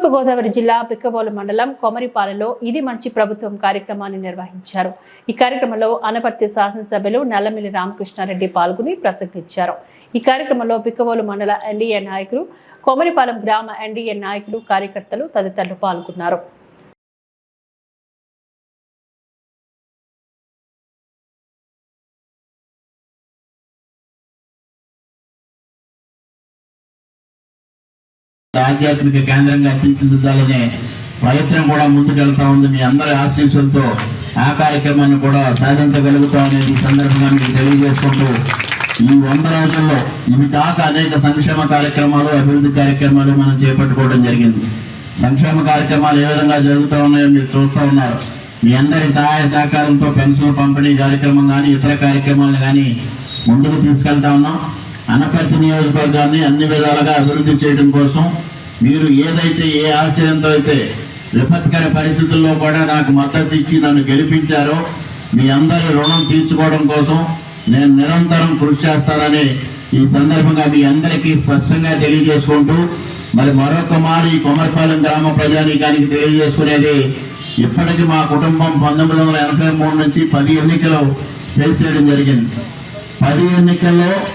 తూర్పుగోదావరి జిల్లా పిక్కబోలు మండలం కొమరిపాలలో ఇది మంచి ప్రభుత్వం కార్యక్రమాన్ని నిర్వహించారు. ఈ కార్యక్రమంలో అనపర్తి శాసనసభ్యులు నల్లమిల్లి రామకృష్ణారెడ్డి పాల్గొని ప్రసంగించారు. ఈ కార్యక్రమంలో పిక్కబోలు మండల ఎన్డీఏ నాయకులు కొమరిపాలెం గ్రామ ఎన్డీఏ నాయకులు కార్యకర్తలు తదితరులు పాల్గొన్నారు. ఆధ్యాత్మిక కేంద్రంగా తీర్చిదిద్దాలనే ప్రయత్నం కూడా ముందుకెళ్తా ఉంది. మీ అందరి ఆశీస్సులతో ఆ కార్యక్రమాన్ని కూడా సాధించగలుగుతామని ఈ సందర్భంగా మీకు తెలియజేసుకుంటూ ఈ వంద రోజుల్లో ఇవి కాక అనేక సంక్షేమ కార్యక్రమాలు అభివృద్ధి కార్యక్రమాలు మనం చేపట్టుకోవడం జరిగింది. సంక్షేమ కార్యక్రమాలు ఏ విధంగా జరుగుతూ ఉన్నాయో మీరు చూస్తూ ఉన్నారు. మీ అందరి సహాయ సహకారంతో పెన్షన్ పంపిణీ కార్యక్రమం కానీ ఇతర కార్యక్రమాలు కానీ ముందుకు తీసుకెళ్తా ఉన్నాం. అనపర్తి నియోజకవర్గాన్ని అన్ని విధాలుగా అభివృద్ధి చేయడం కోసం మీరు ఏదైతే ఏ ఆశయంతో అయితే విపత్కర పరిస్థితుల్లో కూడా నాకు మద్దతు ఇచ్చి నన్ను గెలిపించారో మీ అందరి రుణం తీర్చుకోవడం కోసం నేను నిరంతరం కృషి చేస్తానని ఈ సందర్భంగా మీ అందరికీ స్పష్టంగా తెలియజేసుకుంటూ మరి మరొక మారి కొమరపాలెం గ్రామ ప్రజానీకానికి తెలియజేసుకునేది ఇప్పటికీ మా కుటుంబం పంతొమ్మిది వందల ఎనభై మూడు నుంచి పది ఎన్నికలు ఫేస్ చేయడం జరిగింది. పది ఎన్నికల్లో